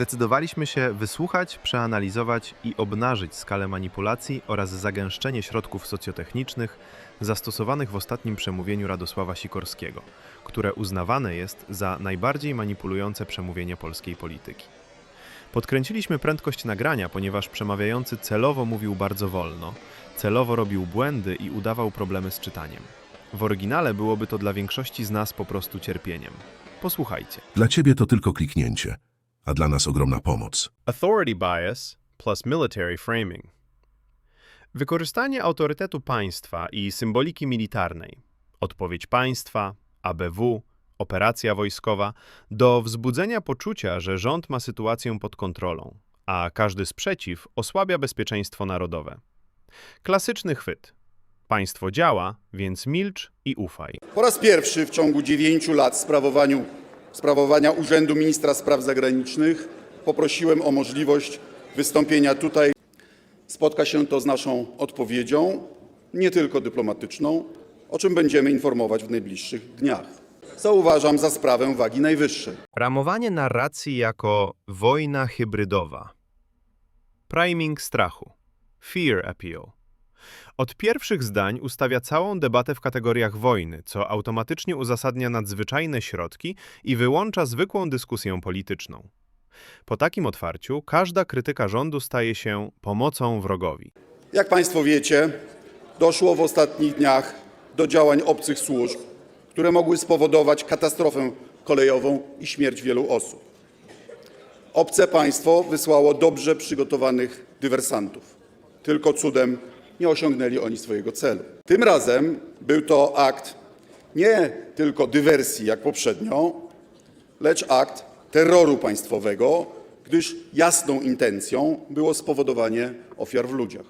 Zdecydowaliśmy się wysłuchać, przeanalizować i obnażyć skalę manipulacji oraz zagęszczenie środków socjotechnicznych zastosowanych w ostatnim przemówieniu Radosława Sikorskiego, które uznawane jest za najbardziej manipulujące przemówienie polskiej polityki. Podkręciliśmy prędkość nagrania, ponieważ przemawiający celowo mówił bardzo wolno, celowo robił błędy i udawał problemy z czytaniem. W oryginale byłoby to dla większości z nas po prostu cierpieniem. Posłuchajcie. Dla ciebie to tylko kliknięcie, a dla nas ogromna pomoc. Authority bias plus military framing. Wykorzystanie autorytetu państwa i symboliki militarnej, odpowiedź państwa, ABW, operacja wojskowa, do wzbudzenia poczucia, że rząd ma sytuację pod kontrolą, a każdy sprzeciw osłabia bezpieczeństwo narodowe. Klasyczny chwyt. Państwo działa, więc milcz i ufaj. Po raz pierwszy w ciągu dziewięciu lat sprawowaniu, sprawowania Urzędu Ministra Spraw Zagranicznych poprosiłem o możliwość wystąpienia tutaj. Spotka się to z naszą odpowiedzią, nie tylko dyplomatyczną, o czym będziemy informować w najbliższych dniach. Co uważam za sprawę wagi najwyższej. Ramowanie narracji jako wojna hybrydowa. Priming strachu. Fear appeal. Od pierwszych zdań ustawia całą debatę w kategoriach wojny, co automatycznie uzasadnia nadzwyczajne środki i wyłącza zwykłą dyskusję polityczną. Po takim otwarciu każda krytyka rządu staje się pomocą wrogowi. Jak Państwo wiecie, doszło w ostatnich dniach do działań obcych służb, które mogły spowodować katastrofę kolejową i śmierć wielu osób. Obce państwo wysłało dobrze przygotowanych dywersantów. Tylko cudem nie osiągnęli oni swojego celu. Tym razem był to akt nie tylko dywersji jak poprzednio, lecz akt terroru państwowego, gdyż jasną intencją było spowodowanie ofiar w ludziach.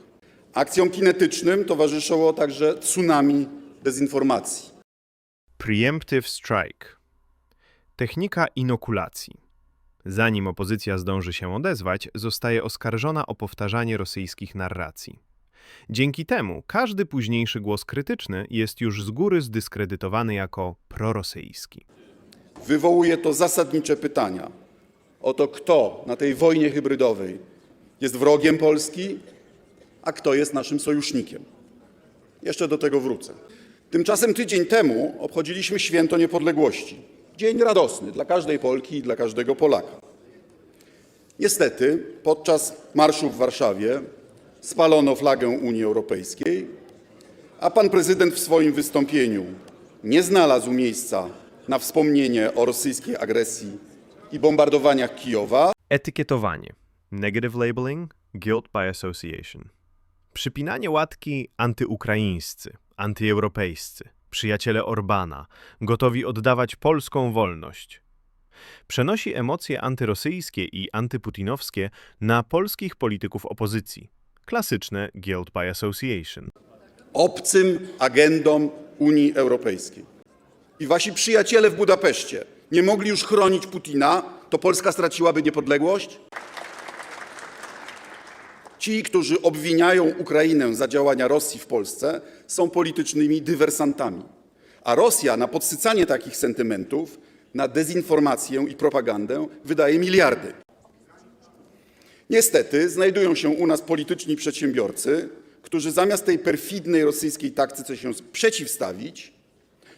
Akcjom kinetycznym towarzyszyło także tsunami dezinformacji. Preemptive strike. Technika inokulacji. Zanim opozycja zdąży się odezwać, zostaje oskarżona o powtarzanie rosyjskich narracji. Dzięki temu każdy późniejszy głos krytyczny jest już z góry zdyskredytowany jako prorosyjski. Wywołuje to zasadnicze pytania o to, kto na tej wojnie hybrydowej jest wrogiem Polski, a kto jest naszym sojusznikiem. Jeszcze do tego wrócę. Tymczasem tydzień temu obchodziliśmy święto niepodległości. Dzień radosny dla każdej Polki i dla każdego Polaka. Niestety podczas marszu w Warszawie spalono flagę Unii Europejskiej, a pan prezydent w swoim wystąpieniu nie znalazł miejsca na wspomnienie o rosyjskiej agresji i bombardowaniach Kijowa, Etykietowanie. Negative labeling, guilt by association. Przypinanie łatki antyukraińscy, antyeuropejscy, przyjaciele Orbana, gotowi oddawać polską wolność. Przenosi emocje antyrosyjskie i antyputinowskie na polskich polityków opozycji. Klasyczne guilt by association. obcym agendom Unii Europejskiej. I wasi przyjaciele w Budapeszcie nie mogli już chronić Putina, to Polska straciłaby niepodległość? Ci, którzy obwiniają Ukrainę za działania Rosji w Polsce, są politycznymi dywersantami. A Rosja na podsycanie takich sentymentów, na dezinformację i propagandę wydaje miliardy. Niestety znajdują się u nas polityczni przedsiębiorcy, którzy zamiast tej perfidnej rosyjskiej taktyce się przeciwstawić,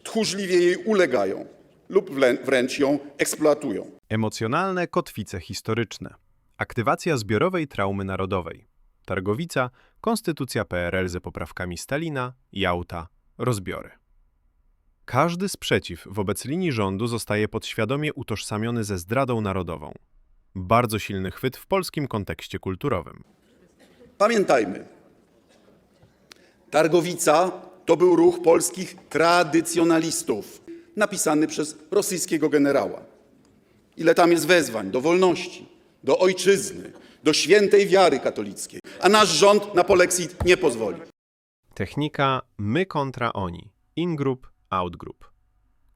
tchórzliwie jej ulegają lub wręcz ją eksploatują. Emocjonalne kotwice historyczne. Aktywacja zbiorowej traumy narodowej. Targowica, Konstytucja PRL ze poprawkami Stalina, Jałta, rozbiory. Każdy sprzeciw wobec linii rządu zostaje podświadomie utożsamiony ze zdradą narodową. Bardzo silny chwyt w polskim kontekście kulturowym. Pamiętajmy, Targowica to był ruch polskich tradycjonalistów, napisany przez rosyjskiego generała. Ile tam jest wezwań do wolności, do ojczyzny, do świętej wiary katolickiej, a nasz rząd na polexit nie pozwoli. Technika my kontra oni. In-group, out-group.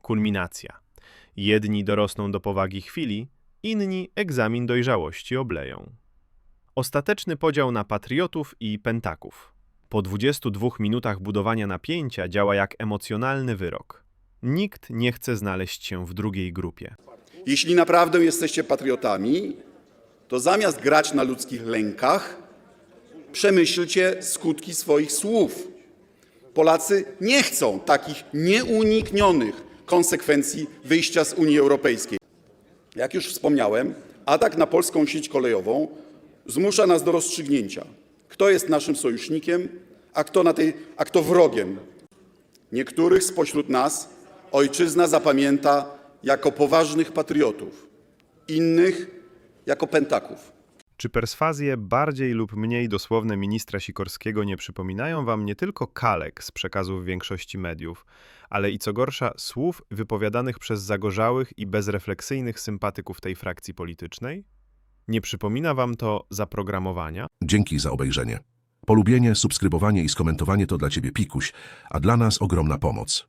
Kulminacja. Jedni dorosną do powagi chwili, inni egzamin dojrzałości obleją. Ostateczny podział na patriotów i pentaków. Po 22 minutach budowania napięcia działa jak emocjonalny wyrok. Nikt nie chce znaleźć się w drugiej grupie. Jeśli naprawdę jesteście patriotami, to zamiast grać na ludzkich lękach, przemyślcie skutki swoich słów. Polacy nie chcą takich nieuniknionych konsekwencji wyjścia z Unii Europejskiej. Jak już wspomniałem, atak na polską sieć kolejową zmusza nas do rozstrzygnięcia, kto jest naszym sojusznikiem, a kto, tej, a kto wrogiem. Niektórych spośród nas ojczyzna zapamięta jako poważnych patriotów, innych jako pentaków. Czy perswazje bardziej lub mniej dosłowne ministra Sikorskiego nie przypominają wam nie tylko kalek z przekazów większości mediów, ale i co gorsza słów wypowiadanych przez zagorzałych i bezrefleksyjnych sympatyków tej frakcji politycznej? Nie przypomina wam to zaprogramowania? Dzięki za obejrzenie. Polubienie, subskrybowanie i skomentowanie to dla Ciebie pikuś, a dla nas ogromna pomoc.